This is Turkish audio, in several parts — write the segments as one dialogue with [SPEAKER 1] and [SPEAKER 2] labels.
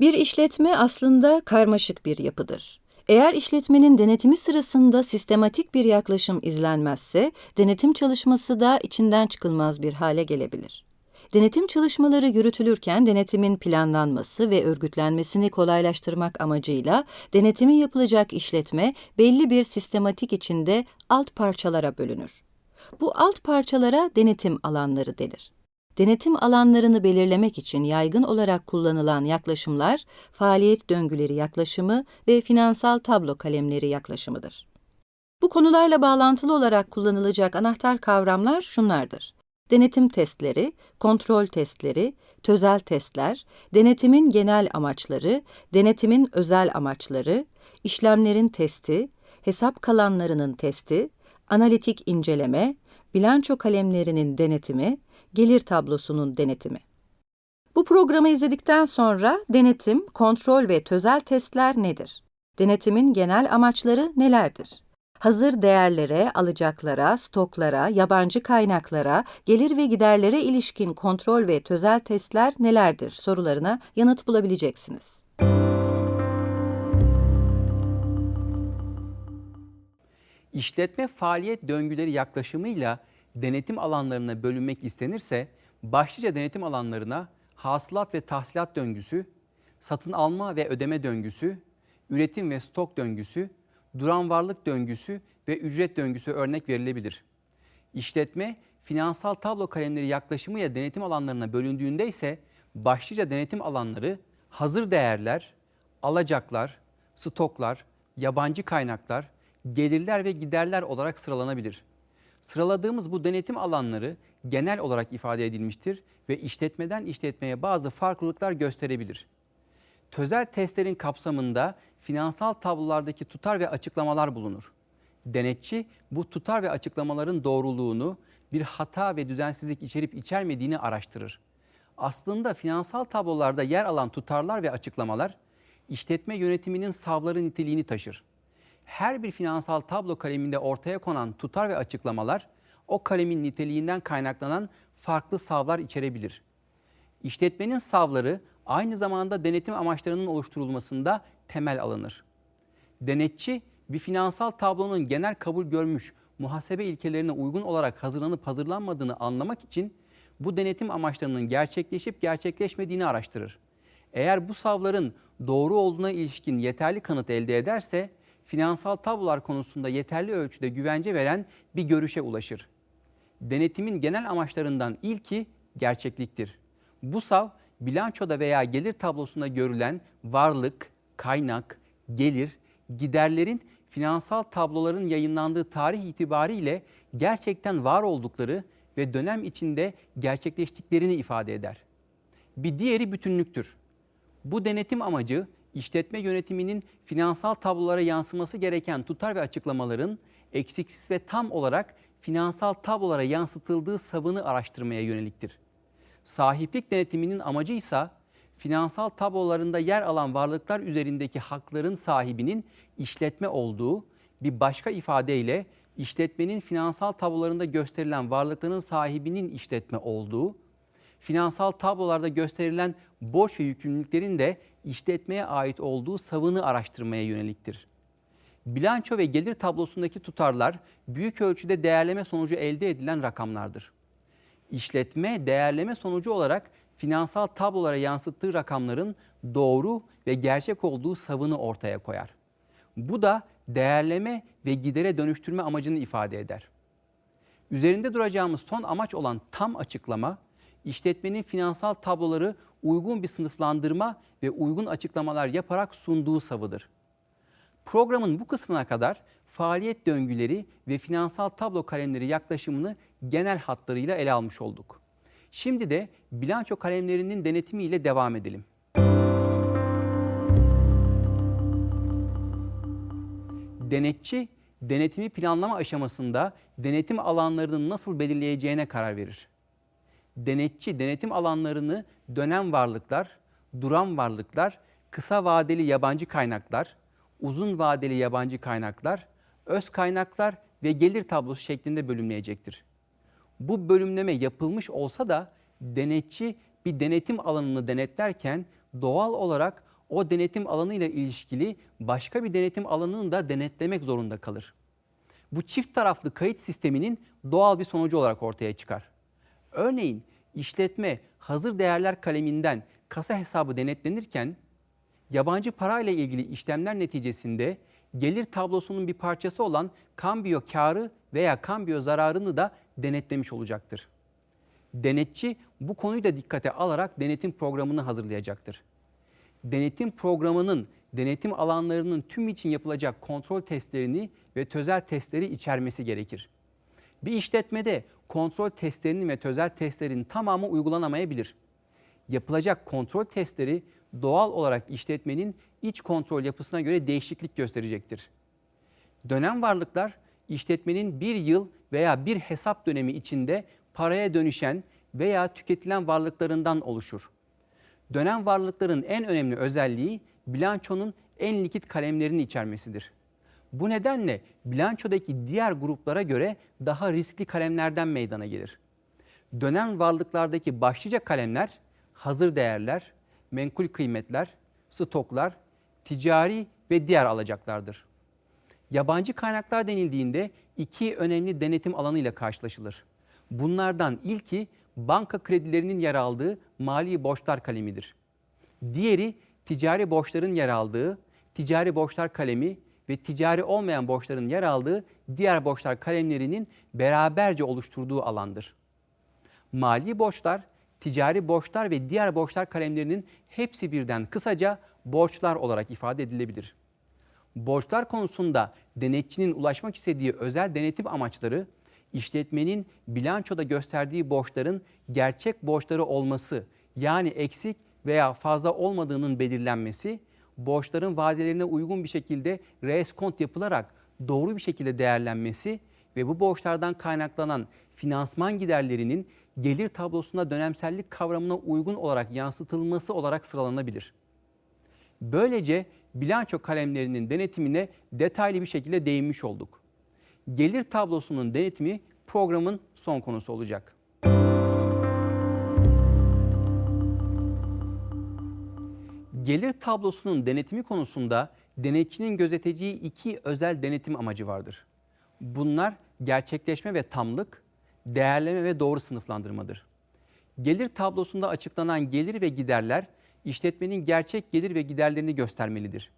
[SPEAKER 1] Bir işletme aslında karmaşık bir yapıdır. Eğer işletmenin denetimi sırasında sistematik bir yaklaşım izlenmezse, denetim çalışması da içinden çıkılmaz bir hale gelebilir. Denetim çalışmaları yürütülürken denetimin planlanması ve örgütlenmesini kolaylaştırmak amacıyla denetimi yapılacak işletme belli bir sistematik içinde alt parçalara bölünür. Bu alt parçalara denetim alanları denir. Denetim alanlarını belirlemek için yaygın olarak kullanılan yaklaşımlar, faaliyet döngüleri yaklaşımı ve finansal tablo kalemleri yaklaşımıdır. Bu konularla bağlantılı olarak kullanılacak anahtar kavramlar şunlardır. Denetim testleri, kontrol testleri, tözel testler, denetimin genel amaçları, denetimin özel amaçları, işlemlerin testi, hesap kalanlarının testi, analitik inceleme, bilanço kalemlerinin denetimi, gelir tablosunun denetimi. Bu programı izledikten sonra denetim, kontrol ve tözel testler nedir? Denetimin genel amaçları nelerdir? Hazır değerlere, alacaklara, stoklara, yabancı kaynaklara, gelir ve giderlere ilişkin kontrol ve tözel testler nelerdir sorularına yanıt bulabileceksiniz.
[SPEAKER 2] İşletme faaliyet döngüleri yaklaşımıyla denetim alanlarına bölünmek istenirse başlıca denetim alanlarına hasılat ve tahsilat döngüsü, satın alma ve ödeme döngüsü, üretim ve stok döngüsü, duran varlık döngüsü ve ücret döngüsü örnek verilebilir. İşletme finansal tablo kalemleri yaklaşımıyla denetim alanlarına bölündüğünde ise başlıca denetim alanları hazır değerler, alacaklar, stoklar, yabancı kaynaklar, gelirler ve giderler olarak sıralanabilir. Sıraladığımız bu denetim alanları genel olarak ifade edilmiştir ve işletmeden işletmeye bazı farklılıklar gösterebilir. Tözel testlerin kapsamında finansal tablolardaki tutar ve açıklamalar bulunur. Denetçi bu tutar ve açıklamaların doğruluğunu, bir hata ve düzensizlik içerip içermediğini araştırır. Aslında finansal tablolarda yer alan tutarlar ve açıklamalar işletme yönetiminin savları niteliğini taşır. Her bir finansal tablo kaleminde ortaya konan tutar ve açıklamalar o kalemin niteliğinden kaynaklanan farklı savlar içerebilir. İşletmenin savları aynı zamanda denetim amaçlarının oluşturulmasında temel alınır. Denetçi bir finansal tablonun genel kabul görmüş muhasebe ilkelerine uygun olarak hazırlanıp hazırlanmadığını anlamak için bu denetim amaçlarının gerçekleşip gerçekleşmediğini araştırır. Eğer bu savların doğru olduğuna ilişkin yeterli kanıt elde ederse finansal tablolar konusunda yeterli ölçüde güvence veren bir görüşe ulaşır. Denetimin genel amaçlarından ilki gerçekliktir. Bu sav bilançoda veya gelir tablosunda görülen varlık, kaynak, gelir, giderlerin finansal tabloların yayınlandığı tarih itibariyle gerçekten var oldukları ve dönem içinde gerçekleştiklerini ifade eder. Bir diğeri bütünlüktür. Bu denetim amacı işletme yönetiminin finansal tablolara yansıması gereken tutar ve açıklamaların eksiksiz ve tam olarak finansal tablolara yansıtıldığı savını araştırmaya yöneliktir. Sahiplik denetiminin amacı ise finansal tablolarında yer alan varlıklar üzerindeki hakların sahibinin işletme olduğu, bir başka ifadeyle işletmenin finansal tablolarında gösterilen varlıkların sahibinin işletme olduğu, finansal tablolarda gösterilen borç ve yükümlülüklerin de işletmeye ait olduğu savını araştırmaya yöneliktir. Bilanço ve gelir tablosundaki tutarlar büyük ölçüde değerleme sonucu elde edilen rakamlardır. İşletme değerleme sonucu olarak finansal tablolara yansıttığı rakamların doğru ve gerçek olduğu savını ortaya koyar. Bu da değerleme ve gidere dönüştürme amacını ifade eder. Üzerinde duracağımız son amaç olan tam açıklama, işletmenin finansal tabloları uygun bir sınıflandırma ve uygun açıklamalar yaparak sunduğu savıdır. Programın bu kısmına kadar faaliyet döngüleri ve finansal tablo kalemleri yaklaşımını genel hatlarıyla ele almış olduk. Şimdi de bilanço kalemlerinin denetimiyle devam edelim. Denetçi, denetimi planlama aşamasında denetim alanlarını nasıl belirleyeceğine karar verir. Denetçi, denetim alanlarını dönem varlıklar, duran varlıklar, kısa vadeli yabancı kaynaklar, uzun vadeli yabancı kaynaklar, öz kaynaklar ve gelir tablosu şeklinde bölümleyecektir. Bu bölümleme yapılmış olsa da denetçi bir denetim alanını denetlerken doğal olarak o denetim alanıyla ilişkili başka bir denetim alanını da denetlemek zorunda kalır. Bu çift taraflı kayıt sisteminin doğal bir sonucu olarak ortaya çıkar. Örneğin işletme hazır değerler kaleminden kasa hesabı denetlenirken yabancı parayla ilgili işlemler neticesinde gelir tablosunun bir parçası olan kambiyo karı veya kambiyo zararını da denetlemiş olacaktır. Denetçi bu konuyu da dikkate alarak denetim programını hazırlayacaktır. Denetim programının denetim alanlarının tüm için yapılacak kontrol testlerini ve tözel testleri içermesi gerekir. Bir işletmede kontrol testlerinin ve tözel testlerin tamamı uygulanamayabilir. Yapılacak kontrol testleri doğal olarak işletmenin iç kontrol yapısına göre değişiklik gösterecektir. Dönem varlıklar işletmenin bir yıl veya bir hesap dönemi içinde paraya dönüşen veya tüketilen varlıklarından oluşur. Dönem varlıkların en önemli özelliği bilançonun en likit kalemlerini içermesidir. Bu nedenle bilançodaki diğer gruplara göre daha riskli kalemlerden meydana gelir. Dönem varlıklardaki başlıca kalemler hazır değerler, menkul kıymetler, stoklar, ticari ve diğer alacaklardır. Yabancı kaynaklar denildiğinde iki önemli denetim alanıyla karşılaşılır. Bunlardan ilki banka kredilerinin yer aldığı mali borçlar kalemidir. Diğeri ticari borçların yer aldığı ticari borçlar kalemi ve ticari olmayan borçların yer aldığı diğer borçlar kalemlerinin beraberce oluşturduğu alandır. Mali borçlar, ticari borçlar ve diğer borçlar kalemlerinin hepsi birden kısaca borçlar olarak ifade edilebilir. Borçlar konusunda denetçinin ulaşmak istediği özel denetim amaçları, işletmenin bilançoda gösterdiği borçların gerçek borçları olması, yani eksik veya fazla olmadığının belirlenmesi, borçların vadelerine uygun bir şekilde reeskont yapılarak doğru bir şekilde değerlenmesi ve bu borçlardan kaynaklanan finansman giderlerinin gelir tablosuna dönemsellik kavramına uygun olarak yansıtılması olarak sıralanabilir. Böylece bilanço kalemlerinin denetimine detaylı bir şekilde değinmiş olduk. Gelir tablosunun denetimi programın son konusu olacak. Gelir tablosunun denetimi konusunda denetçinin gözeteceği iki özel denetim amacı vardır. Bunlar gerçekleşme ve tamlık, değerleme ve doğru sınıflandırmadır. Gelir tablosunda açıklanan gelir ve giderler işletmenin gerçek gelir ve giderlerini göstermelidir.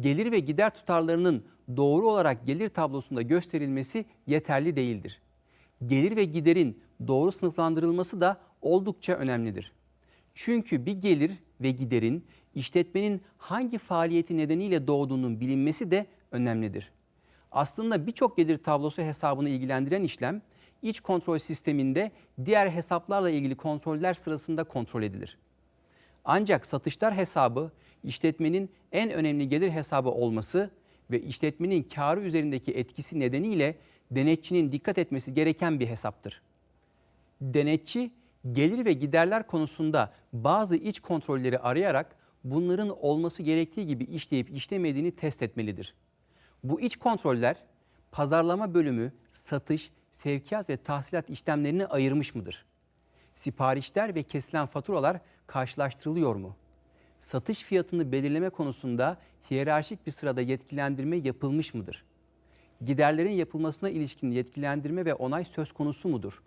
[SPEAKER 2] Gelir ve gider tutarlarının doğru olarak gelir tablosunda gösterilmesi yeterli değildir. Gelir ve giderin doğru sınıflandırılması da oldukça önemlidir. Çünkü bir gelir ve giderin işletmenin hangi faaliyeti nedeniyle doğduğunun bilinmesi de önemlidir. Aslında birçok gelir tablosu hesabını ilgilendiren işlem iç kontrol sisteminde diğer hesaplarla ilgili kontroller sırasında kontrol edilir. Ancak satışlar hesabı işletmenin en önemli gelir hesabı olması ve işletmenin karı üzerindeki etkisi nedeniyle denetçinin dikkat etmesi gereken bir hesaptır. Denetçi gelir ve giderler konusunda bazı iç kontrolleri arayarak bunların olması gerektiği gibi işleyip işlemediğini test etmelidir. Bu iç kontroller pazarlama bölümü, satış, sevkiyat ve tahsilat işlemlerini ayırmış mıdır? Siparişler ve kesilen faturalar karşılaştırılıyor mu? Satış fiyatını belirleme konusunda hiyerarşik bir sırada yetkilendirme yapılmış mıdır? Giderlerin yapılmasına ilişkin yetkilendirme ve onay söz konusu mudur?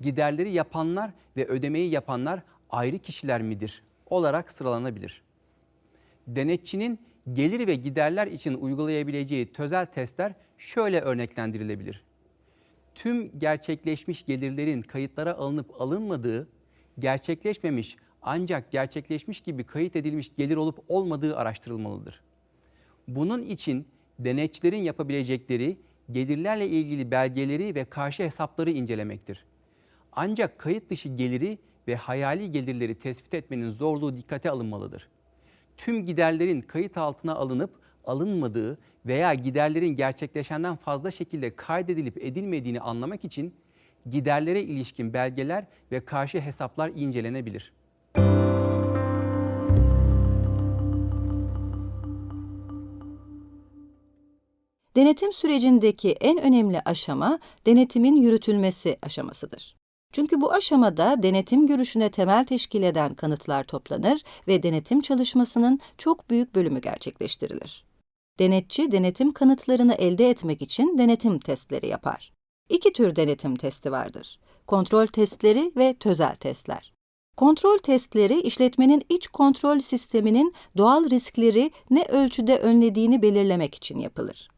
[SPEAKER 2] Giderleri yapanlar ve ödemeyi yapanlar ayrı kişiler midir? Olarak sıralanabilir. Denetçinin gelir ve giderler için uygulayabileceği tözel testler şöyle örneklendirilebilir. Tüm gerçekleşmiş gelirlerin kayıtlara alınıp alınmadığı, gerçekleşmemiş ancak gerçekleşmiş gibi kayıt edilmiş gelir olup olmadığı araştırılmalıdır. Bunun için denetçilerin yapabilecekleri gelirlerle ilgili belgeleri ve karşı hesapları incelemektir. Ancak kayıt dışı geliri ve hayali gelirleri tespit etmenin zorluğu dikkate alınmalıdır. Tüm giderlerin kayıt altına alınıp alınmadığı veya giderlerin gerçekleşenden fazla şekilde kaydedilip edilmediğini anlamak için giderlere ilişkin belgeler ve karşı hesaplar incelenebilir.
[SPEAKER 1] Denetim sürecindeki en önemli aşama denetimin yürütülmesi aşamasıdır. Çünkü bu aşamada denetim görüşüne temel teşkil eden kanıtlar toplanır ve denetim çalışmasının çok büyük bölümü gerçekleştirilir. Denetçi, denetim kanıtlarını elde etmek için denetim testleri yapar. İki tür denetim testi vardır. Kontrol testleri ve tözel testler. Kontrol testleri, işletmenin iç kontrol sisteminin doğal riskleri ne ölçüde önlediğini belirlemek için yapılır.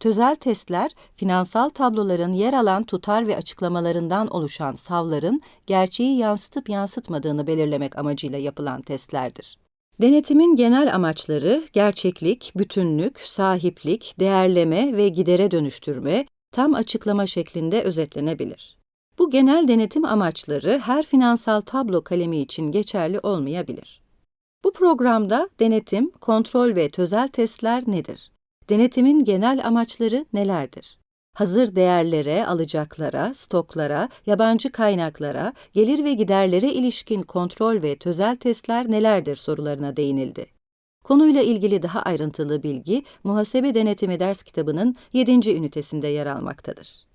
[SPEAKER 1] Tözel testler, finansal tabloların yer alan tutar ve açıklamalarından oluşan savların gerçeği yansıtıp yansıtmadığını belirlemek amacıyla yapılan testlerdir. Denetimin genel amaçları gerçeklik, bütünlük, sahiplik, değerleme ve gidere dönüştürme tam açıklama şeklinde özetlenebilir. Bu genel denetim amaçları her finansal tablo kalemi için geçerli olmayabilir. Bu programda denetim, kontrol ve tözel testler nedir? Denetimin genel amaçları nelerdir? Hazır değerlere, alacaklara, stoklara, yabancı kaynaklara, gelir ve giderlere ilişkin kontrol ve tözel testler nelerdir sorularına değinildi. Konuyla ilgili daha ayrıntılı bilgi Muhasebe Denetimi ders kitabının 7. ünitesinde yer almaktadır.